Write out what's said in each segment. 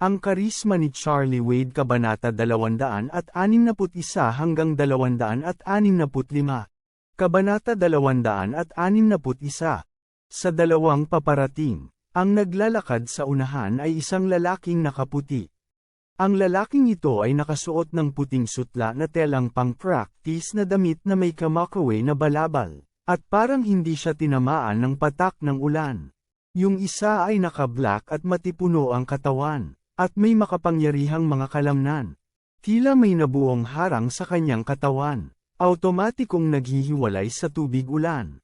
Ang karisma ni Charlie Wade Kabanata 261 hanggang 265. Kabanata 261. Sa dalawang paparating, ang naglalakad sa unahan ay isang lalaking nakaputi. Ang lalaking ito ay nakasuot ng puting sutla na telang pang-practice na damit na may kamakaway na balabal, at parang hindi siya tinamaan ng patak ng ulan. Yung isa ay naka-black at matipuno ang katawan, at may makapangyarihang mga kalamnan. Tila may nabuong harang sa kanyang katawan, automatikong naghihiwalay sa tubig ulan.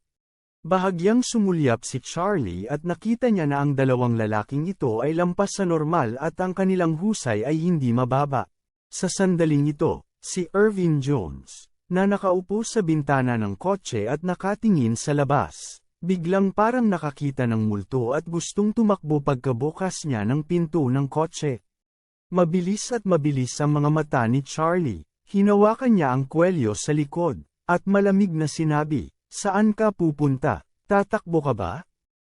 Bahagyang sumulyap si Charlie at nakita niya na ang dalawang lalaking ito ay lampas sa normal at ang kanilang husay ay hindi mababa. Sa sandaling ito, si Irvin Jones, na nakaupo sa bintana ng kotse at nakatingin sa labas, Biglang parang nakakita ng multo at gustong tumakbo pagkabukas niya ng pinto ng kotse. Mabilis at mabilis ang mga mata ni Charlie. Hinawakan niya ang kwelyo sa likod, at malamig na sinabi, Saan ka pupunta? Tatakbo ka ba?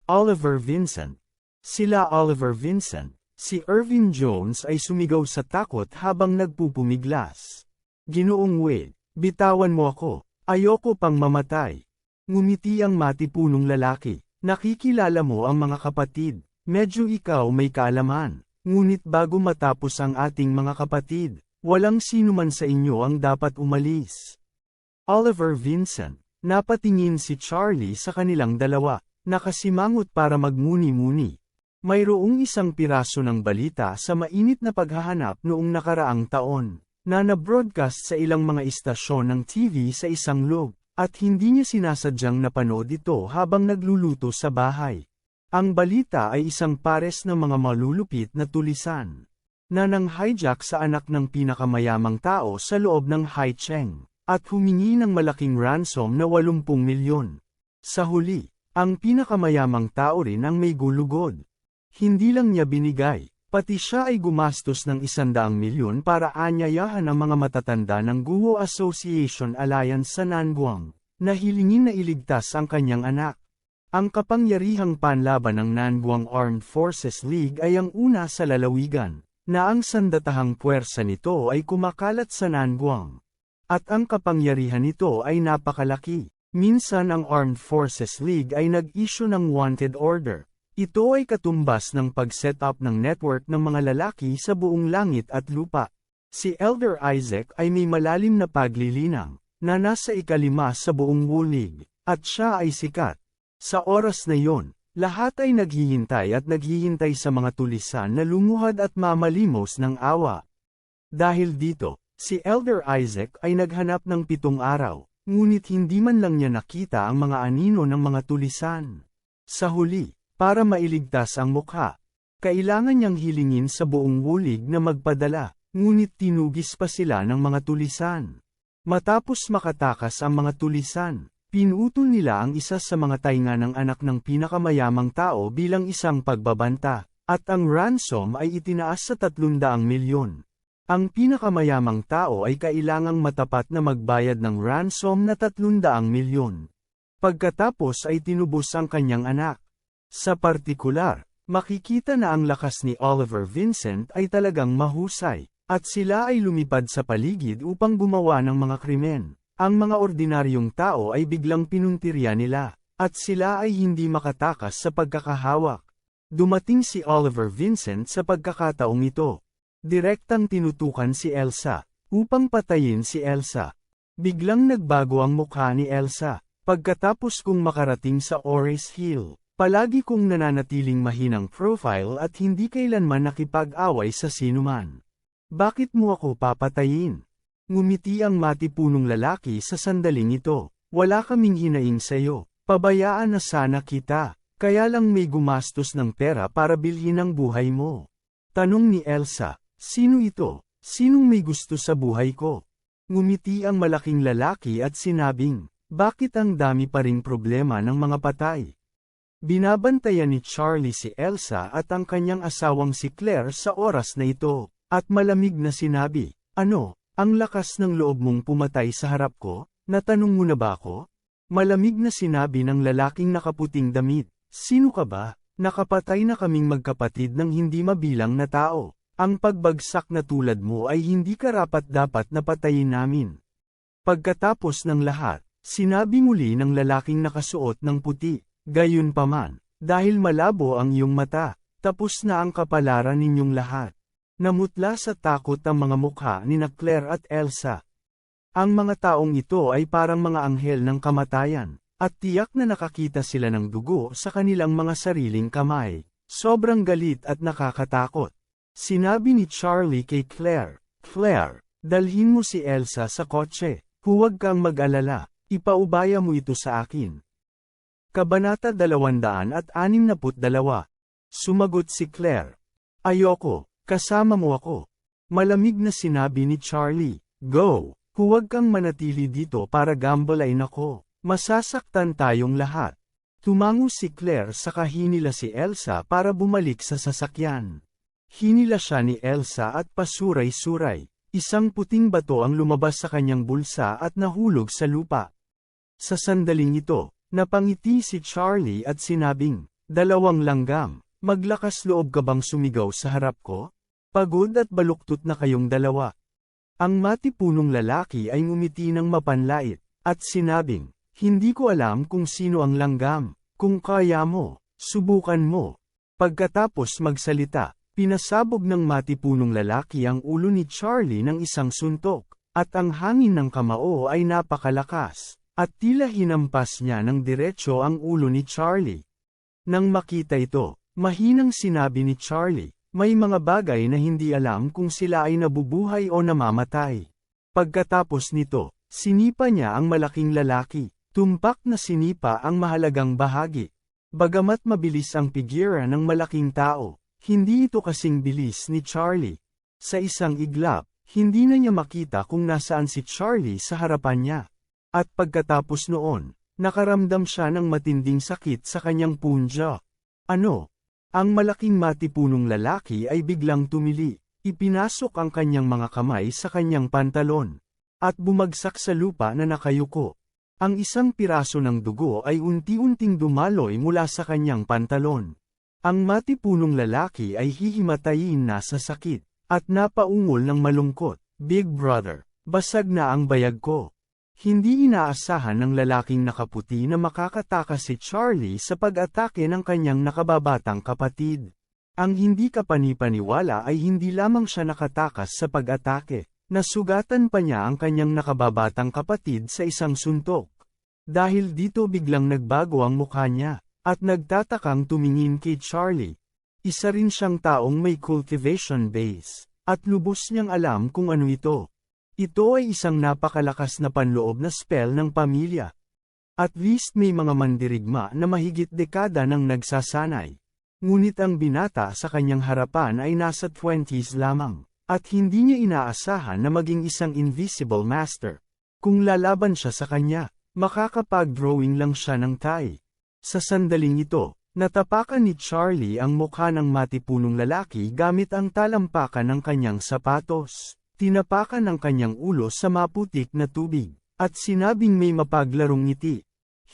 Oliver Vincent. Sila Oliver Vincent, si Irvin Jones ay sumigaw sa takot habang nagpupumiglas. Ginoong Wade, bitawan mo ako, ayoko pang mamatay. Ngumiti ang matipunong lalaki. Nakikilala mo ang mga kapatid. Medyo ikaw may kaalaman. Ngunit bago matapos ang ating mga kapatid, walang sino man sa inyo ang dapat umalis. Oliver Vincent, napatingin si Charlie sa kanilang dalawa, nakasimangot para magmuni-muni. Mayroong isang piraso ng balita sa mainit na paghahanap noong nakaraang taon, na na-broadcast sa ilang mga istasyon ng TV sa isang loob. At hindi niya sinasadyang napanood ito habang nagluluto sa bahay. Ang balita ay isang pares ng mga malulupit na tulisan, na nang hijack sa anak ng pinakamayamang tao sa loob ng Haicheng, at humingi ng malaking ransom na 80 milyon. Sa huli, ang pinakamayamang tao rin ang may gulugod. Hindi lang niya binigay, pati siya ay gumastos ng isandaang milyon para anyayahan ang mga matatanda ng Guo Association Alliance sa Nanguang, na hilingin na iligtas ang kanyang anak. Ang kapangyarihang panlaban ng Nanguang Armed Forces League ay ang una sa lalawigan, na ang sandatahang puwersa nito ay kumakalat sa Nanguang. At ang kapangyarihan nito ay napakalaki. Minsan ang Armed Forces League ay nag-issue ng wanted order, ito ay katumbas ng pag-set up ng network ng mga lalaki sa buong langit at lupa. Si Elder Isaac ay may malalim na paglilinang, na nasa ikalima sa buong wulig, at siya ay sikat. Sa oras na yon, lahat ay naghihintay at naghihintay sa mga tulisan na lumuhad at mamalimos ng awa. Dahil dito, si Elder Isaac ay naghanap ng pitong araw, ngunit hindi man lang niya nakita ang mga anino ng mga tulisan. Sa huli, para mailigtas ang mukha. Kailangan niyang hilingin sa buong wulig na magpadala, ngunit tinugis pa sila ng mga tulisan. Matapos makatakas ang mga tulisan, pinutol nila ang isa sa mga tainga ng anak ng pinakamayamang tao bilang isang pagbabanta, at ang ransom ay itinaas sa 300 milyon. Ang pinakamayamang tao ay kailangang matapat na magbayad ng ransom na 300 milyon. Pagkatapos ay tinubos ang kanyang anak. Sa partikular, makikita na ang lakas ni Oliver Vincent ay talagang mahusay, at sila ay lumipad sa paligid upang gumawa ng mga krimen. Ang mga ordinaryong tao ay biglang pinuntirya nila, at sila ay hindi makatakas sa pagkakahawak. Dumating si Oliver Vincent sa pagkakataong ito. Direktang tinutukan si Elsa, upang patayin si Elsa. Biglang nagbago ang mukha ni Elsa, pagkatapos kong makarating sa Oris Hill. Palagi kong nananatiling mahinang profile at hindi kailanman nakipag-away sa sinuman. Bakit mo ako papatayin? Ngumiti ang matipunong lalaki sa sandaling ito. Wala kaming hinaing sayo. Pabayaan na sana kita. Kaya lang may gumastos ng pera para bilhin ang buhay mo. Tanong ni Elsa, sino ito? Sinong may gusto sa buhay ko? Ngumiti ang malaking lalaki at sinabing, bakit ang dami pa ring problema ng mga patay? Binabantayan ni Charlie si Elsa at ang kanyang asawang si Claire sa oras na ito, at malamig na sinabi, ano, ang lakas ng loob mong pumatay sa harap ko? Natanong mo na ba ako? Malamig na sinabi ng lalaking nakaputing damit, sino ka ba? Nakapatay na kaming magkapatid ng hindi mabilang na tao. Ang pagbagsak na tulad mo ay hindi karapat dapat na patayin namin. Pagkatapos ng lahat, sinabi muli ng lalaking nakasuot ng puti, gayon paman, dahil malabo ang iyong mata, tapos na ang kapalaran ninyong lahat. Namutla sa takot ang mga mukha ni na Claire at Elsa. Ang mga taong ito ay parang mga anghel ng kamatayan, at tiyak na nakakita sila ng dugo sa kanilang mga sariling kamay. Sobrang galit at nakakatakot. Sinabi ni Charlie kay Claire, Claire, dalhin mo si Elsa sa kotse, huwag kang mag-alala, ipaubaya mo ito sa akin. Kabanata 262 Sumagot si Claire. Ayoko, kasama mo ako. Malamig na sinabi ni Charlie, Go, huwag kang manatili dito para gambalain ako. Masasaktan tayong lahat. Tumango si Claire sa kahinila si Elsa para bumalik sa sasakyan. Hinila siya ni Elsa at pasuray-suray. Isang puting bato ang lumabas sa kanyang bulsa at nahulog sa lupa. Sa sandaling ito, napangiti si Charlie at sinabing, Dalawang langgam, maglakas loob ka bang sumigaw sa harap ko? Pagod at baluktot na kayong dalawa. Ang matipunong lalaki ay ngumiti ng mapanlait, at sinabing, Hindi ko alam kung sino ang langgam, kung kaya mo, subukan mo. Pagkatapos magsalita, Pinasabog ng matipunong lalaki ang ulo ni Charlie ng isang suntok, at ang hangin ng kamao ay napakalakas, at tila hinampas niya ng diretsyo ang ulo ni Charlie. Nang makita ito, mahinang sinabi ni Charlie, may mga bagay na hindi alam kung sila ay nabubuhay o namamatay. Pagkatapos nito, sinipa niya ang malaking lalaki, tumpak na sinipa ang mahalagang bahagi. Bagamat mabilis ang pigira ng malaking tao, hindi ito kasing bilis ni Charlie. Sa isang iglap, hindi na niya makita kung nasaan si Charlie sa harapan niya. At pagkatapos noon, nakaramdam siya ng matinding sakit sa kanyang punja. Ano? Ang malaking matipunong lalaki ay biglang tumili. Ipinasok ang kanyang mga kamay sa kanyang pantalon. At bumagsak sa lupa na nakayuko. Ang isang piraso ng dugo ay unti-unting dumaloy mula sa kanyang pantalon. Ang matipunong lalaki ay hihimatayin na sa sakit, at napaungol ng malungkot, Big Brother, basag na ang bayag ko. Hindi inaasahan ng lalaking nakaputi na makakatakas si Charlie sa pag-atake ng kanyang nakababatang kapatid. Ang hindi kapanipaniwala ay hindi lamang siya nakatakas sa pag-atake, nasugatan pa niya ang kanyang nakababatang kapatid sa isang suntok. Dahil dito biglang nagbago ang mukha niya. At nagtatakang tumingin kay Charlie. Isa rin siyang taong may cultivation base, at lubos niyang alam kung ano ito. Ito ay isang napakalakas na panloob na spell ng pamilya. At least may mga mandirigma na mahigit dekada nang nagsasanay. Ngunit ang binata sa kanyang harapan ay nasa 20s lamang, at hindi niya inaasahan na maging isang invisible master. Kung lalaban siya sa kanya, makakapag-drawing lang siya ng tie. Sa sandaling ito, natapakan ni Charlie ang mukha ng matipunong lalaki gamit ang talampakan ng kanyang sapatos. Tinapakan ang kanyang ulo sa maputik na tubig, at sinabing may mapaglarong ngiti.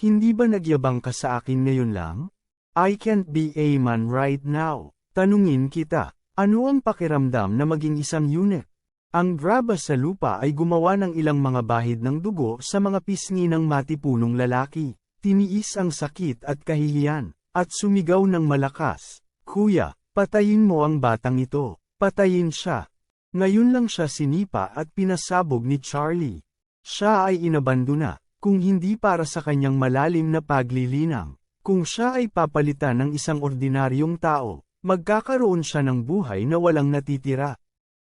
Hindi ba nagyabang ka sa akin ngayon lang? I can't be a man right now. Tanungin kita, ano ang pakiramdam na maging isang unit? Ang draba sa lupa ay gumawa ng ilang mga bahid ng dugo sa mga pisngi ng matipunong lalaki. Tiniis ang sakit at kahihiyan, at sumigaw ng malakas, Kuya, patayin mo ang batang ito, patayin siya. Ngayon lang siya sinipa at pinasabog ni Charlie. Siya ay inabandona, kung hindi para sa kanyang malalim na paglilinang. Kung siya ay papalitan ng isang ordinaryong tao, magkakaroon siya ng buhay na walang natitira.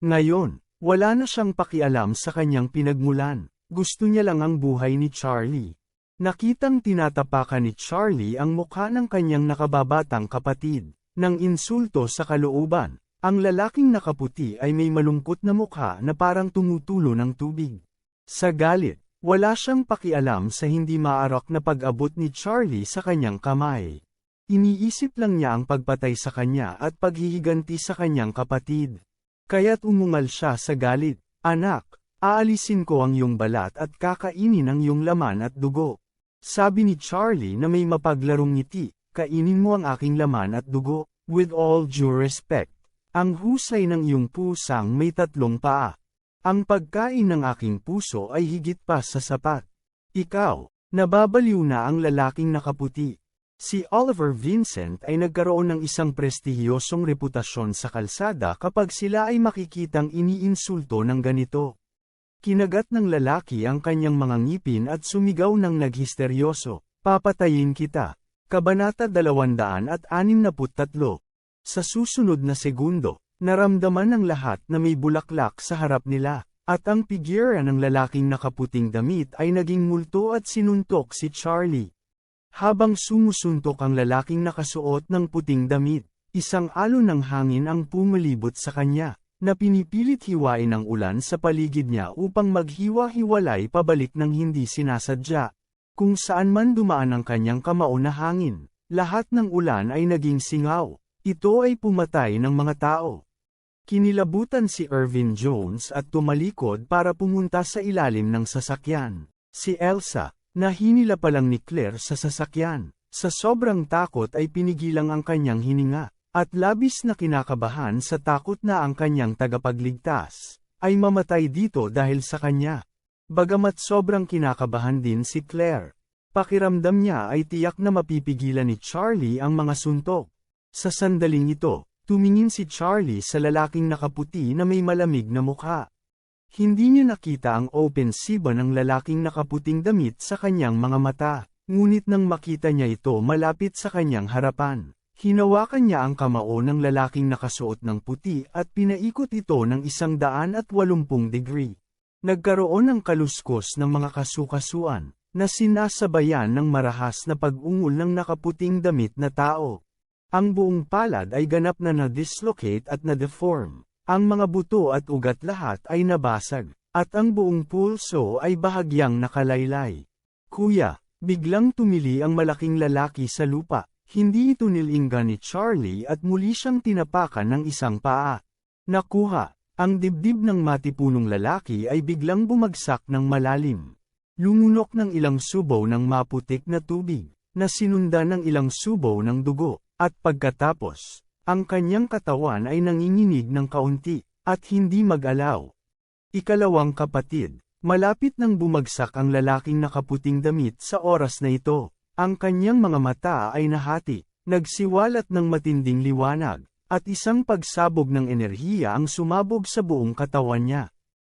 Ngayon, wala na siyang pakialam sa kanyang pinagmulan. Gusto niya lang ang buhay ni Charlie. Nakitang tinatapakan ni Charlie ang mukha ng kanyang nakababatang kapatid. Nang insulto sa kalooban, Ang lalaking nakaputi ay may malungkot na mukha na parang tumutulo ng tubig. Sa galit, wala siyang pakialam sa hindi maarak na pag-abot ni Charlie sa kanyang kamay. Iniisip lang niya ang pagpatay sa kanya at paghihiganti sa kanyang kapatid. Kaya't umungal siya sa galit, Anak, aalisin ko ang iyong balat at kakainin ang iyong laman at dugo. Sabi ni Charlie na may mapaglarong ngiti, kainin mo ang aking laman at dugo, with all due respect. Ang husay ng iyong pusang may tatlong paa. Ang pagkain ng aking puso ay higit pa sa sapat. Ikaw, nababaliw na ang lalaking nakaputi. Si Oliver Vincent ay nagkaroon ng isang prestihiyosong reputasyon sa kalsada kapag sila ay makikitang iniinsulto ng ganito. Kinagat ng lalaki ang kanyang mga ngipin at sumigaw ng naghisteryoso, papatayin kita. Kabanata 263 Sa susunod na segundo, naramdaman ng lahat na may bulaklak sa harap nila, at ang figura ng lalaking nakaputing damit ay naging multo at sinuntok si Charlie. Habang sumusuntok ang lalaking nakasuot ng puting damit, isang alon ng hangin ang pumalibot sa kanya, na pinipilit hiwain ang ulan sa paligid niya upang maghiwa-hiwalay pabalik ng hindi sinasadya. Kung saan man dumaan ang kanyang kamao na hangin, lahat ng ulan ay naging singaw. Ito ay pumatay ng mga tao. Kinilabutan si Irvin Jones at tumalikod para pumunta sa ilalim ng sasakyan. Si Elsa, na hinila pa lang ni Claire sa sasakyan, sa sobrang takot ay pinigilang ang kanyang hininga, at labis na kinakabahan sa takot na ang kanyang tagapagligtas, ay mamatay dito dahil sa kanya. Bagamat sobrang kinakabahan din si Claire, pakiramdam niya ay tiyak na mapipigilan ni Charlie ang mga suntok. Sa sandaling ito, tumingin si Charlie sa lalaking nakaputi na may malamig na mukha. Hindi niya nakita ang opensiba ng lalaking nakaputing damit sa kanyang mga mata, ngunit nang makita niya ito malapit sa kanyang harapan, hinawakan niya ang kamao ng lalaking nakasuot ng puti at pinaikot ito ng isang daan at walumpung degree. Nagkaroon ng kaluskos ng mga kasukasuan, na sinasabayan ng marahas na pag-ungol ng nakaputing damit na tao. Ang buong palad ay ganap na na-dislocate at na-deform. Ang mga buto at ugat lahat ay nabasag, at ang buong pulso ay bahagyang nakalaylay. Kuya, biglang tumili ang malaking lalaki sa lupa, hindi ito nilingga ni Charlie at muli siyang tinapakan ng isang paa. Nakuha, ang dibdib ng matipunong lalaki ay biglang bumagsak ng malalim. Lumunok ng ilang subaw ng maputik na tubig, na sinundan ng ilang subaw ng dugo, at pagkatapos, ang kanyang katawan ay nanginginig ng kaunti, at hindi mag-alaw. Ikalawang kapatid, malapit nang bumagsak ang lalaking nakaputing damit sa oras na ito, ang kanyang mga mata ay nahati, nagsiwalat ng matinding liwanag, at isang pagsabog ng enerhiya ang sumabog sa buong katawan niya.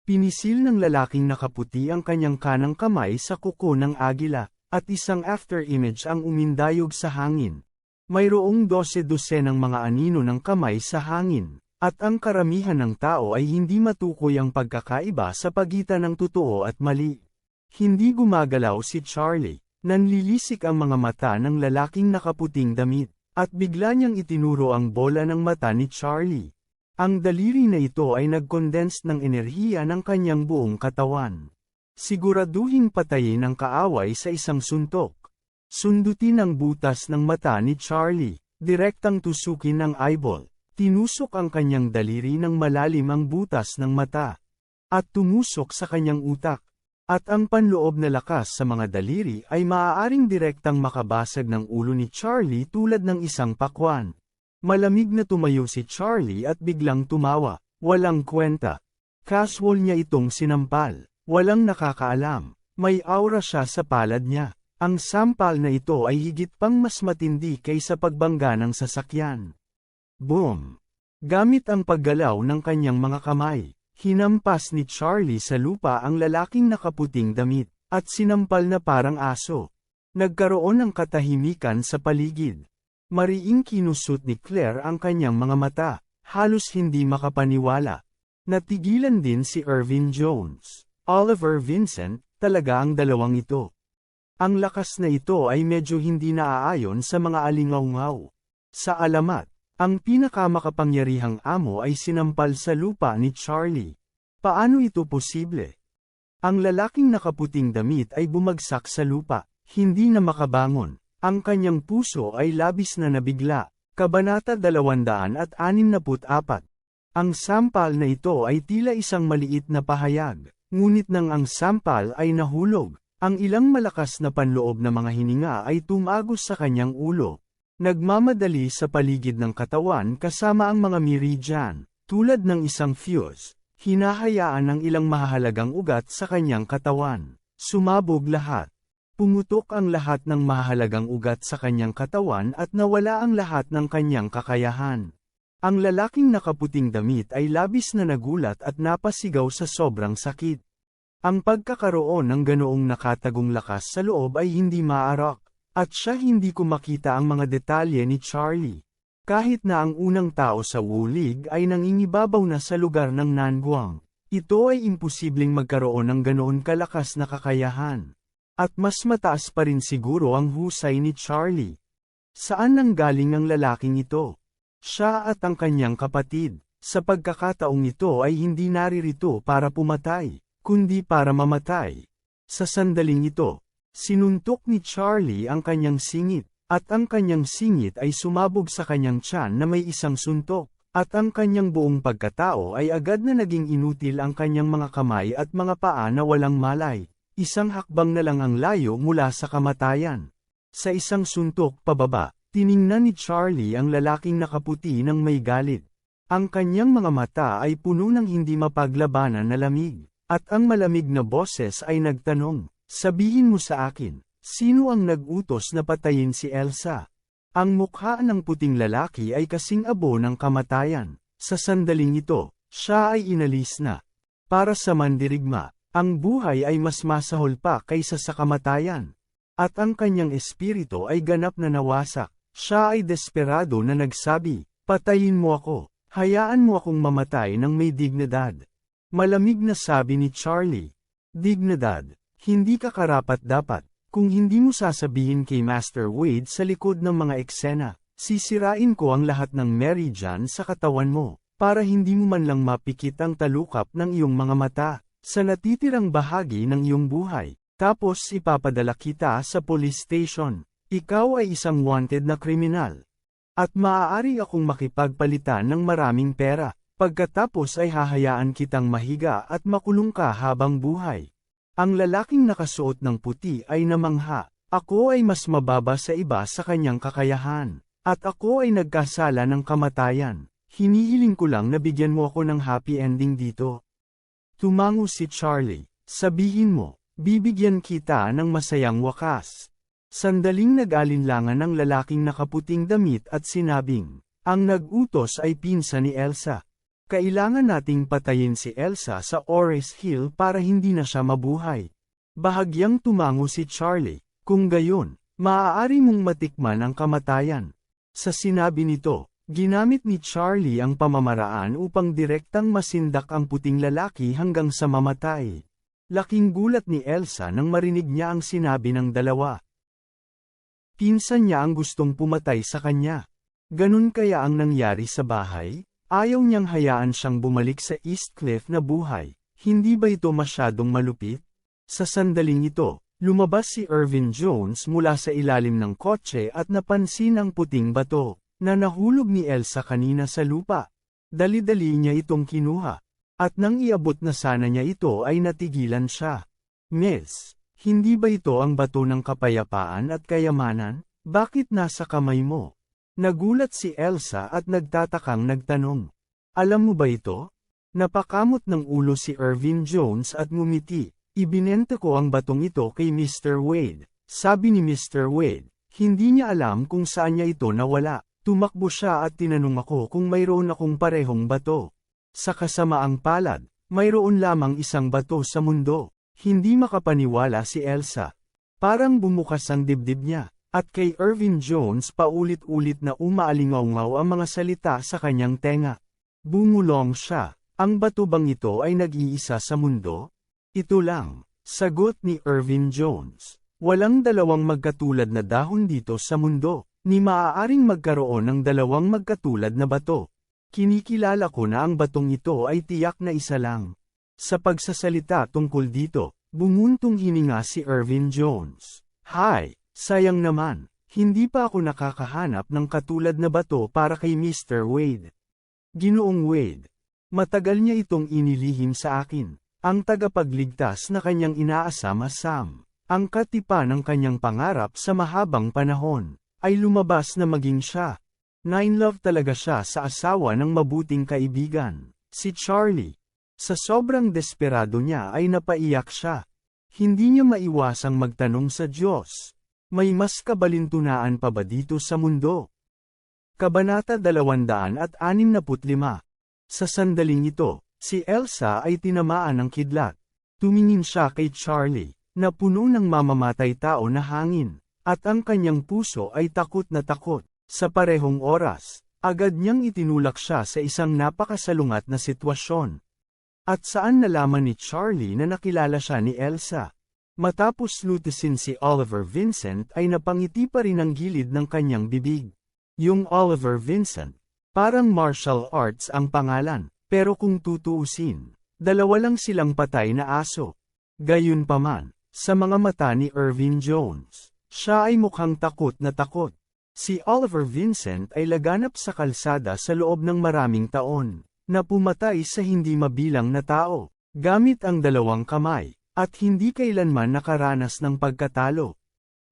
Pinisil ng lalaking nakaputi ang kanyang kanang kamay sa kuko ng agila, at isang after-image ang umindayog sa hangin. Mayroong dose-dose ng mga anino ng kamay sa hangin, at ang karamihan ng tao ay hindi matukoy ang pagkakaiba sa pagitan ng totoo at mali. Hindi gumagalaw si Charlie, nanlilisik ang mga mata ng lalaking nakaputing damit. At bigla niyang itinuro ang bola ng mata ni Charlie. Ang daliri na ito ay nag-condense ng enerhiya ng kanyang buong katawan. Siguraduhin patayin ang kaaway sa isang suntok. Sundutin ang butas ng mata ni Charlie, direktang tusukin ng eyeball. Tinusok ang kanyang daliri ng malalim ang butas ng mata. At tumusok sa kanyang utak. At ang panloob na lakas sa mga daliri ay maaaring direktang makabasag ng ulo ni Charlie tulad ng isang pakwan. Malamig na tumayo si Charlie at biglang tumawa, walang kwenta. Casual niya itong sinampal, walang nakakaalam, may aura siya sa palad niya. Ang sampal na ito ay higit pang mas matindi kaysa pagbangga ng sasakyan. Boom! Gamit ang paggalaw ng kanyang mga kamay, Hinampas ni Charlie sa lupa ang lalaking nakaputing damit, at sinampal na parang aso. Nagkaroon ng katahimikan sa paligid. Mariing kinusut ni Claire ang kanyang mga mata, halos hindi makapaniwala. Natigilan din si Irvin Jones. Oliver Vincent, talaga ang dalawang ito. Ang lakas na ito ay medyo hindi naaayon sa mga alingaw Sa alamat, Ang pinakamakapangyarihang amo ay sinampal sa lupa ni Charlie. Paano ito posible? Ang lalaking nakaputing damit ay bumagsak sa lupa, hindi na makabangon. Ang kanyang puso ay labis na nabigla. Kabanata 264 Ang sampal na ito ay tila isang maliit na pahayag, ngunit nang ang sampal ay nahulog, ang ilang malakas na panloob na mga hininga ay tumagos sa kanyang ulo, Nagmamadali sa paligid ng katawan kasama ang mga meridian, tulad ng isang fuse, hinahayaan ng ilang mahalagang ugat sa kanyang katawan. Sumabog lahat. Pumutok ang lahat ng mahalagang ugat sa kanyang katawan at nawala ang lahat ng kanyang kakayahan. Ang lalaking nakaputing damit ay labis na nagulat at napasigaw sa sobrang sakit. Ang pagkakaroon ng ganoong nakatagong lakas sa loob ay hindi maarak. At siya hindi ko makita ang mga detalye ni Charlie. Kahit na ang unang tao sa Wulig ay nangingibabaw na sa lugar ng Nanguang, ito ay imposibleng magkaroon ng ganoon kalakas na kakayahan. At mas mataas pa rin siguro ang husay ni Charlie. Saan nanggaling ang lalaking ito? Siya at ang kanyang kapatid, sa pagkakataong ito ay hindi naririto para pumatay, kundi para mamatay. Sa sandaling ito, Sinuntok ni Charlie ang kanyang singit, at ang kanyang singit ay sumabog sa kanyang tiyan na may isang suntok, at ang kanyang buong pagkatao ay agad na naging inutil ang kanyang mga kamay at mga paa na walang malay. Isang hakbang na lang ang layo mula sa kamatayan. Sa isang suntok pababa, tiningnan ni Charlie ang lalaking nakaputi ng may galit. Ang kanyang mga mata ay puno ng hindi mapaglabanan na lamig, at ang malamig na boses ay nagtanong, Sabihin mo sa akin, sino ang nag-utos na patayin si Elsa? Ang mukha ng puting lalaki ay kasing abo ng kamatayan. Sa sandaling ito, siya ay inalis na. Para sa mandirigma, ang buhay ay mas masahol pa kaysa sa kamatayan. At ang kanyang espiritu ay ganap na nawasak. Siya ay desperado na nagsabi, patayin mo ako, hayaan mo akong mamatay ng may dignidad. Malamig na sabi ni Charlie, dignidad, hindi ka karapat dapat, kung hindi mo sasabihin kay Master Wade sa likod ng mga eksena, sisirain ko ang lahat ng meridian sa katawan mo, para hindi mo man lang mapikit ang talukap ng iyong mga mata, sa natitirang bahagi ng iyong buhay, tapos ipapadala kita sa police station. Ikaw ay isang wanted na kriminal. At maaari akong makipagpalitan ng maraming pera, pagkatapos ay hahayaan kitang mahiga at makulong ka habang buhay. Ang lalaking nakasuot ng puti ay namangha, ako ay mas mababa sa iba sa kanyang kakayahan, at ako ay nagkasala ng kamatayan. Hinihiling ko lang na bigyan mo ako ng happy ending dito. Tumango si Charlie, sabihin mo, bibigyan kita ng masayang wakas. Sandaling nag-alinlangan ng lalaking nakaputing damit at sinabing, ang nag-utos ay pinsa ni Elsa. Kailangan nating patayin si Elsa sa Ores Hill para hindi na siya mabuhay. Bahagyang tumango si Charlie, kung gayon, maaari mong matikman ang kamatayan. Sa sinabi nito, ginamit ni Charlie ang pamamaraan upang direktang masindak ang puting lalaki hanggang sa mamatay. Laking gulat ni Elsa nang marinig niya ang sinabi ng dalawa. Pinsan niya ang gustong pumatay sa kanya. Ganun kaya ang nangyari sa bahay? Ayaw niyang hayaan siyang bumalik sa East Cliff na buhay. Hindi ba ito masyadong malupit? Sa sandaling ito, lumabas si Irvin Jones mula sa ilalim ng kotse at napansin ang puting bato, na nahulog ni Elsa kanina sa lupa. Dali-dali niya itong kinuha. At nang iabot na sana niya ito ay natigilan siya. Miss, hindi ba ito ang bato ng kapayapaan at kayamanan? Bakit nasa kamay mo? Nagulat si Elsa at nagtatakang nagtanong. Alam mo ba ito? Napakamot ng ulo si Irvin Jones at ngumiti. Ibinenta ko ang batong ito kay Mr. Wade. Sabi ni Mr. Wade, hindi niya alam kung saan niya ito nawala. Tumakbo siya at tinanong ako kung mayroon akong parehong bato. Sa kasamaang palad, mayroon lamang isang bato sa mundo. Hindi makapaniwala si Elsa. Parang bumukas ang dibdib niya. At kay Irvin Jones paulit-ulit na umaalingaw ang mga salita sa kanyang tenga. Bumulong siya, ang bato bang ito ay nag-iisa sa mundo? Ito lang, sagot ni Irvin Jones. Walang dalawang magkatulad na dahon dito sa mundo, ni maaaring magkaroon ng dalawang magkatulad na bato. Kinikilala ko na ang batong ito ay tiyak na isa lang. Sa pagsasalita tungkol dito, bumuntong hininga si Irvin Jones. Hi, sayang naman, hindi pa ako nakakahanap ng katulad na bato para kay Mr. Wade. Ginoong Wade, matagal niya itong inilihim sa akin. Ang tagapagligtas na kanyang inaasama Sam, ang katipa ng kanyang pangarap sa mahabang panahon, ay lumabas na maging siya. Nine love talaga siya sa asawa ng mabuting kaibigan, si Charlie. Sa sobrang desperado niya ay napaiyak siya. Hindi niya maiwasang magtanong sa Diyos. May mas kabalintunaan pa ba dito sa mundo? Kabanata 265 Sa sandaling ito, si Elsa ay tinamaan ng kidlat. Tumingin siya kay Charlie, na puno ng mamamatay tao na hangin, at ang kanyang puso ay takot na takot. Sa parehong oras, agad niyang itinulak siya sa isang napakasalungat na sitwasyon. At saan nalaman ni Charlie na nakilala siya ni Elsa? Matapos lutisin si Oliver Vincent ay napangiti pa rin ang gilid ng kanyang bibig. Yung Oliver Vincent, parang martial arts ang pangalan, pero kung tutuusin, dalawa lang silang patay na aso. Gayunpaman, sa mga mata ni Irvin Jones, siya ay mukhang takot na takot. Si Oliver Vincent ay laganap sa kalsada sa loob ng maraming taon, na pumatay sa hindi mabilang na tao, gamit ang dalawang kamay, at hindi kailanman nakaranas ng pagkatalo.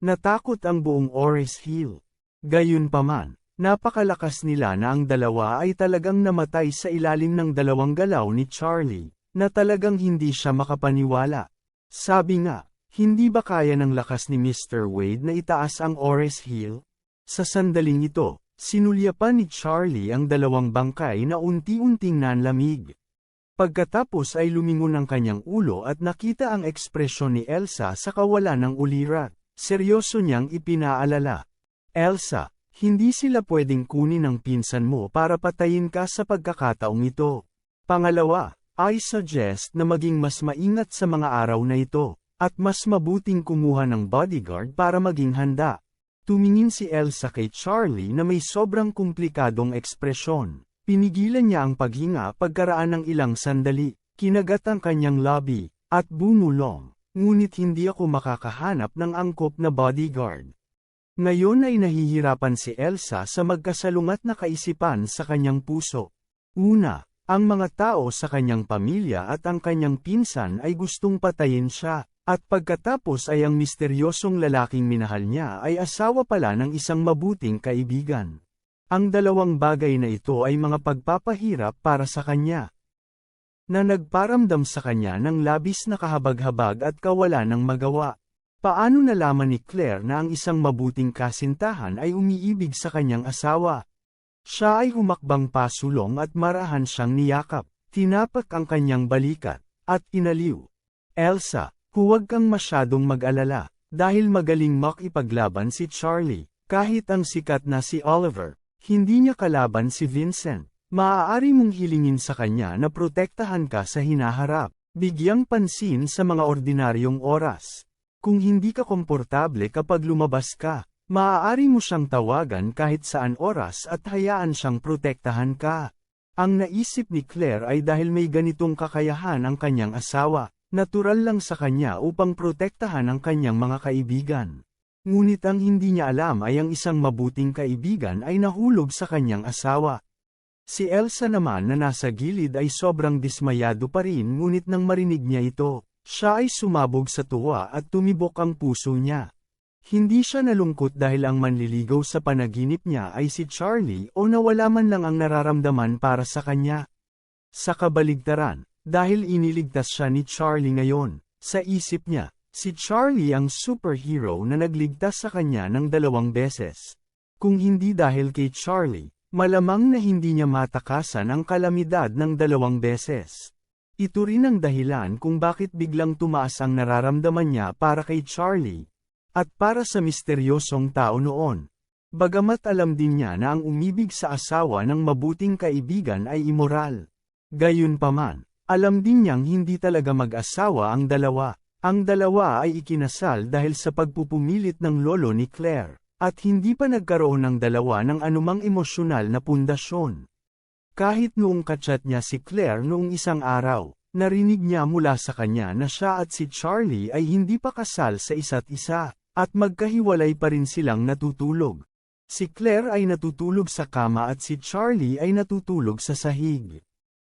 Natakot ang buong Ores Hill. Gayunpaman, napakalakas nila na ang dalawa ay talagang namatay sa ilalim ng dalawang galaw ni Charlie, na talagang hindi siya makapaniwala. Sabi nga, hindi ba kaya ng lakas ni Mr. Wade na itaas ang Ores Hill? Sa sandaling ito, sinulyapan ni Charlie ang dalawang bangkay na unti-unting nanlamig. Pagkatapos ay lumingon ang kanyang ulo at nakita ang ekspresyon ni Elsa sa kawalan ng ulirat. Seryoso niyang ipinaalala. Elsa, hindi sila pwedeng kunin ng pinsan mo para patayin ka sa pagkakataong ito. Pangalawa, I suggest na maging mas maingat sa mga araw na ito, at mas mabuting kumuha ng bodyguard para maging handa. Tumingin si Elsa kay Charlie na may sobrang komplikadong ekspresyon. Pinigilan niya ang paghinga pagkaraan ng ilang sandali, kinagat ang kanyang labi, at bumulong. Ngunit hindi ako makakahanap ng angkop na bodyguard. Ngayon ay nahihirapan si Elsa sa magkasalungat na kaisipan sa kanyang puso. Una, ang mga tao sa kanyang pamilya at ang kanyang pinsan ay gustong patayin siya, at pagkatapos ay ang misteryosong lalaking minahal niya ay asawa pala ng isang mabuting kaibigan. Ang dalawang bagay na ito ay mga pagpapahirap para sa kanya. Na nagparamdam sa kanya ng labis na kahabag-habag at kawalan ng magawa. Paano nalaman ni Claire na ang isang mabuting kasintahan ay umiibig sa kanyang asawa? Siya ay humakbang pasulong at marahan siyang niyakap, tinapak ang kanyang balikat, at inaliw. Elsa, huwag kang masyadong mag-alala, dahil magaling makipaglaban si Charlie, kahit ang sikat na si Oliver, hindi niya kalaban si Vincent. Maaari mong hilingin sa kanya na protektahan ka sa hinaharap, bigyang pansin sa mga ordinaryong oras. Kung hindi ka komportable kapag lumabas ka, maaari mo siyang tawagan kahit saan oras at hayaan siyang protektahan ka. Ang naisip ni Claire ay dahil may ganitong kakayahan ang kanyang asawa, natural lang sa kanya upang protektahan ang kanyang mga kaibigan. Ngunit ang hindi niya alam ay ang isang mabuting kaibigan ay nahulog sa kanyang asawa. Si Elsa naman na nasa gilid ay sobrang dismayado pa rin ngunit nang marinig niya ito, siya ay sumabog sa tuwa at tumibok ang puso niya. Hindi siya nalungkot dahil ang manliligaw sa panaginip niya ay si Charlie o nawala man lang ang nararamdaman para sa kanya. Sa kabaligtaran, dahil iniligtas siya ni Charlie ngayon, sa isip niya, si Charlie ang superhero na nagligtas sa kanya ng dalawang beses. Kung hindi dahil kay Charlie, malamang na hindi niya matakasan ang kalamidad ng dalawang beses. Ito rin ang dahilan kung bakit biglang tumaas ang nararamdaman niya para kay Charlie. At para sa misteryosong tao noon. Bagamat alam din niya na ang umibig sa asawa ng mabuting kaibigan ay immoral. Gayunpaman, alam din niyang hindi talaga mag-asawa ang dalawa. Ang dalawa ay ikinasal dahil sa pagpupumilit ng lolo ni Claire. At hindi pa nagkaroon ng dalawa ng anumang emosyonal na pundasyon. Kahit noong kachat niya si Claire noong isang araw, narinig niya mula sa kanya na siya at si Charlie ay hindi pa kasal sa isa't isa, at magkahiwalay pa rin silang natutulog. Si Claire ay natutulog sa kama at si Charlie ay natutulog sa sahig.